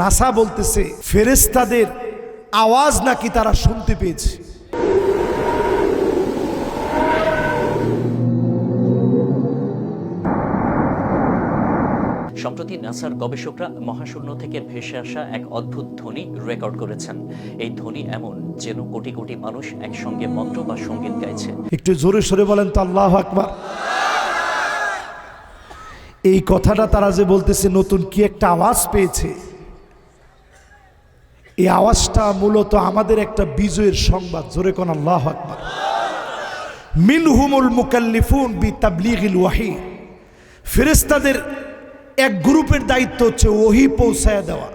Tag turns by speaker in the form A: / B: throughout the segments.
A: NASA বলতেছে ফেরেস্তাদের আওয়াজ নাকি তারা শুনতে পেয়েছে।
B: সম্প্রতি নাসার গবেষকরা মহাশূন্য থেকে ভেসে আসা এক অদ্ভুত ধ্বনি রেকর্ড করেছেন। এই ধ্বনি এমন যেন কোটি কোটি মানুষ একসঙ্গে মন্ত্র বা সংগীত গাইছে।
A: একটু জোরে সরে বলেন তো আল্লাহ আকবার। এই কথাটা তারা যে বলতেছে নতুন কি একটা আওয়াজ পেয়েছে? এই আওয়াজটা মূলত আমাদের একটা বিজয়ের সংবাদ। জোরে কোন আল্লাহ আকবার। মিনহুমুল মুকাল্লিফুন বি তাবলিগিল ওয়াহি। ফেরেস্তাদের এক গ্রুপের দায়িত্ব হচ্ছে ওহি পৌঁছায় দেওয়া।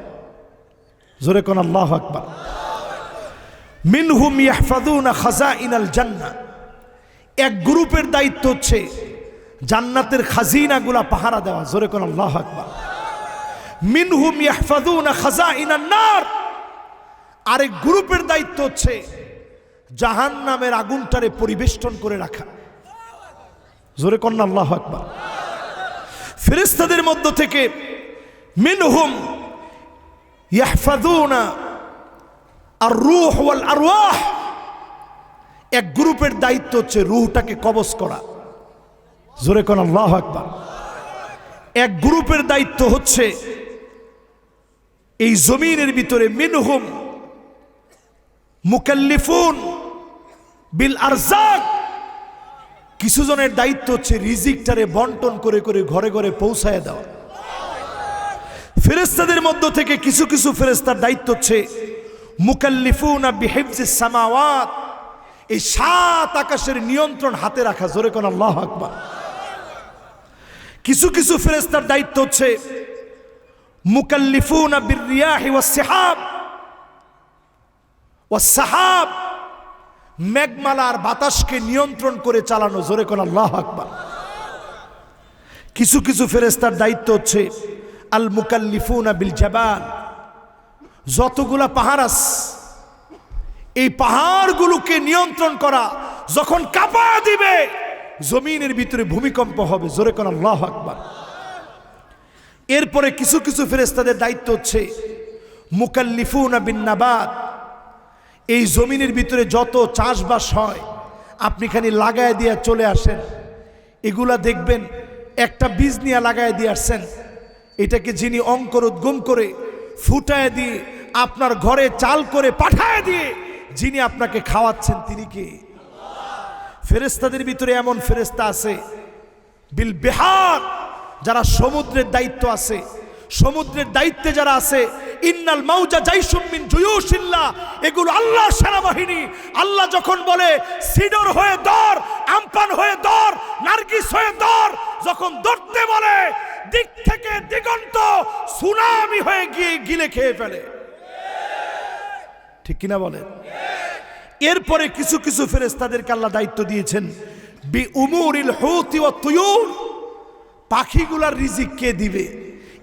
A: জোরে কোন আল্লাহ আকবার। মিনহুম ইয়াহফাদুনা খাজাইনাল জান্নাহ। এক গ্রুপের দায়িত্ব হচ্ছে জান্নাতের খাজিনাগুলা পাহারা দেওয়া। জোরে কোন আল্লাহ আকবার। মিনহুম ইয়াহফাদুনা খাজাইনান নার। আরেক গ্রুপের দায়িত্ব হচ্ছে জাহান্নামের আগুনটারে পরিবেষ্টন করে রাখা। জোরে কন্যা আল্লাহ আকবার। ফেরেস্তাদের মধ্য থেকে মিনহুম ইয়াহফাদুনা আর রুহ ওয়াল আরওয়াহ। এক গ্রুপের দায়িত্ব হচ্ছে রুহটাকে কবজ করা। জোরে কোন আল্লাহ আকবার। এক গ্রুপের দায়িত্ব হচ্ছে এই জমিনের ভিতরে মিনহুম মুকাল্লিফুন বিল আরজাক। কিছু জনের দায়িত্ব হচ্ছে রিজিকটারে বন্টন করে করে ঘরে ঘরে পৌঁছায় দেওয়া। ফেরেস্তাদের মধ্য থেকে কিছু কিছু ফেরেস্তার দায়িত্ব হচ্ছে মুকাল্লিফুনা বিহেফজিস সামাওয়াত। এই সাত আকাশের নিয়ন্ত্রণ হাতে রাখা, জোরে কোন আল্লাহ আকবার। কিছু কিছু ফেরেস্তার দায়িত্ব হচ্ছে মুকাল্লিফুনা বিরিয়াহি ওয়াস সিহাব। ওয়াস সাহাব, মেঘমালার বাতাসকে নিয়ন্ত্রণ করে চালানো, জোরে কোন আল্লাহ আকবার। কিছু কিছু ফেরেস্তার দায়িত্ব হচ্ছে, আল মুকাল্লিফুনা বিল জাবাল। যতগুলা পাহাড় আস, এই পাহাড়গুলোকে নিয়ন্ত্রণ করা, যখন কাঁপা দিবে, জমিনের ভিতরে ভূমিকম্প হবে, জোরে কোন আল্লাহ আকবার। এরপরে কিছু কিছু ফেরেস্তাদের দায়িত্ব হচ্ছে, মুকাল্লিফুনা বিন নাবাদ এই জমিনের ভিতরে যত চাষবাস হয়, আপনি খালি লাগায় দিয়ে চলে আসেন। এগুলা দেখবেন, একটা বীজ নিয়ে লাগায় দিয়ে আসছেন। এটাকে যিনি অঙ্কর উদ্গম করে ফুটায় দিয়ে আপনার ঘরে চাল করে পাঠায় দিয়ে যিনি আপনাকে খাওয়াচ্ছেন তিনি কে? ফেরেস্তাদের ভিতরে এমন ফেরেস্তা আছে, বিল বেহার, যারা সমুদ্রের দায়িত্ব আছে। সমুদ্রের দায়িত্বে যারা আছে ইন্নাল মাউজা জাইসুমিন জুয়ুশিল্লা এগুলো আল্লাহ সেনাবাহিনী। আল্লাহ যখন বলে, সিডর হয়ে দর, আমপান হয়ে দর, নার্গিস হয়ে দর, যখন ধরতে বলে, দিক থেকে দিগন্ত সুনামি হয়ে গিয়ে গিলে খেয়ে ফেলে। ঠিক কিনা বলেন? এরপরে কিছু কিছু ফেরেস্তাদেরকে আল্লাহ দায়িত্ব দিয়েছেন। বি উমুরিল হুতি ও তুয়ুর। পাখিগুলার রিজিক কে দিবে?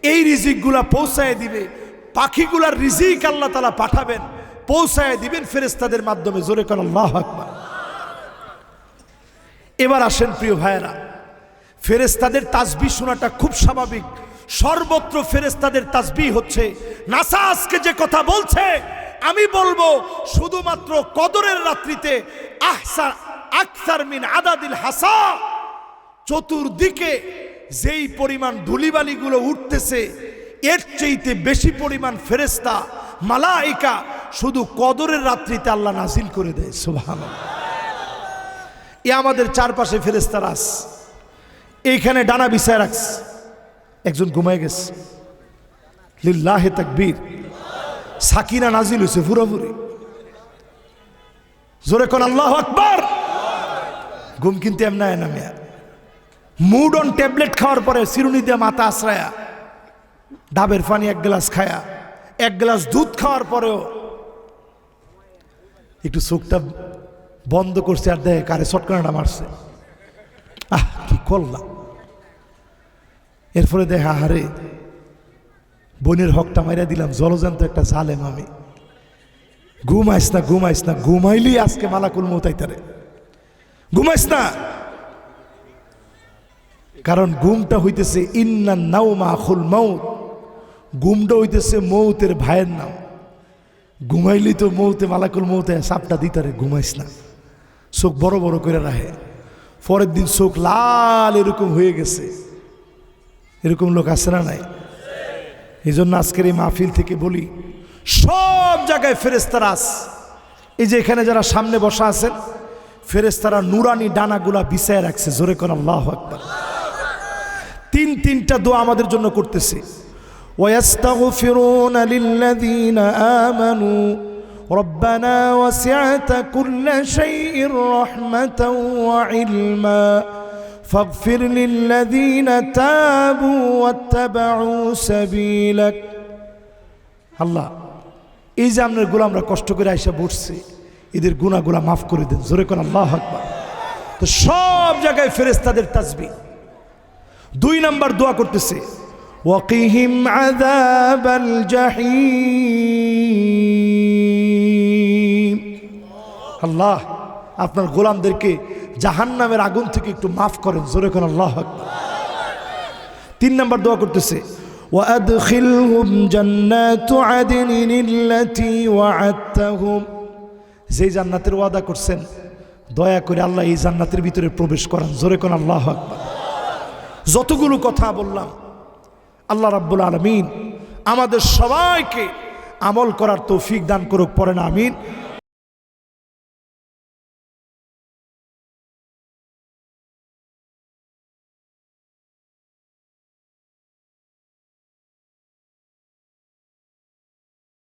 A: এই রিজিকগুলা পৌঁছায় দিবে। পাখিগুলার রিজিক আল্লাহ তালা পাঠাবেন, পৌঁছায় দিবেন ফেরেস্তাদের মাধ্যমে। জোরে কর আল্লাহ আকবার। এবার আসেন প্রিয় ভাইয়েরা ফেরেস্তাদের তাজবি শোনাটা খুব স্বাভাবিক। সর্বত্র ফেরেস্তাদের তাজবি হচ্ছে, নাসা আজকে যে কথা বলছে, আমি বলব শুধুমাত্র কদরের রাত্রিতে, আহসা আকসার মিন আদাদিল হাসা, চতুর্দিকে যেই পরিমাণ ধুলিবালিগুলো উঠতেছে এর চেয়েতে বেশি পরিমাণ ফেরেস্তা মালাইকা শুধু কদরের রাত্রিতে আল্লাহ নাজিল করে দেয় সুভান এ আমাদের চারপাশে ফেরেস্তার আস। এইখানে ডানা বিছায় রাখছে একজন ঘুমায় গেছে। লিল্লাহে তাকবীর। সাকিনা নাজিল হয়েছে পুরোপুরি জোরে কোন আল্লাহ আকবার। ঘুম কিন্তু এমনায় না মেয়া। মুড অন ট্যাবলেট খাওয়ার পরে চিরুনি দিয়ে মাথা আশ্রায়া। ডাবের পানি এক গ্লাস খায়া, এক গ্লাস দুধ খাওয়ার পরেও একটু চোখটা বন্ধ করছে আর দেয় কারে চটকানাটা মারছে। আহ, কি করলাম? এরপরে দেখা হারে বোনের হকটা মাইরা দিলাম, জলজান্ত একটা জালেম আমি। ঘুমাইস না ঘুমাইস না, ঘুমাইলি আজকে মালাকুল মতাই তারে ঘুমাইস না। কারণ ঘুমটা হইতেছে, ইন্না নাও মাহুল মাউত। ঘুমটা হইতেছে মৌতের ভাইয়ের নাম। ঘুমাইলি তো মৌতে, মালাকুল মৌতে, সাপটা দিতারে, ঘুমাইস না। চোখ বড় বড় করে রাখে। পরের দিন চোখ লাল এরকম হয়ে গেছে। এরকম লোক আছে না নাই? এই জন্য আজকের এই মাহফিল থেকে বলি, সব জায়গায় ফেরেস্তারা আস। এই যে এখানে যারা সামনে বসা আছেন ফেরেস্তারা নুরানি ডানাগুলা বিছায় রাখছে। জোরে কোন আল্লাহ আকবার। তিন তিনটা দোয়া আমাদের জন্য করতেছে। ويستغفرون للذين آمنوا ربنا وسعت كل شيء رحمة وعلما فاغفر للذين تابوا واتبعوا سبيلك আল্লাহ এই যে আপনার গোলামরা কষ্ট করে আইসা বসছে এদের গুণাগুলা মাফ করে দেন জোরে কোন আল্লাহ আকবার তো সব জায়গায় ফেরেস্তাদের তাজবি দুই নাম্বার দোয়া করতেছে ওয়াকিহিম আযাবাল জাহিম আল্লাহ আপনার গোলামদেরকে জাহান্নামের আগুন থেকে একটু মাফ করেন জোরে কোন আল্লাহ আকবার তিন নাম্বার দোয়া করতেছে وأدخلهم جنات عدن التي وعدتهم যেই জান্নাতের ওয়াদা করছেন দয়া করে আল্লাহ এই জান্নাতের ভিতরে প্রবেশ করান জোরে কোন আল্লাহ আকবার যতগুলো কথা বললাম আল্লাহ রাব্বুল আলমিন আমাদের সবাইকে আমল করার তৌফিক দান করুক পরে না আমিন।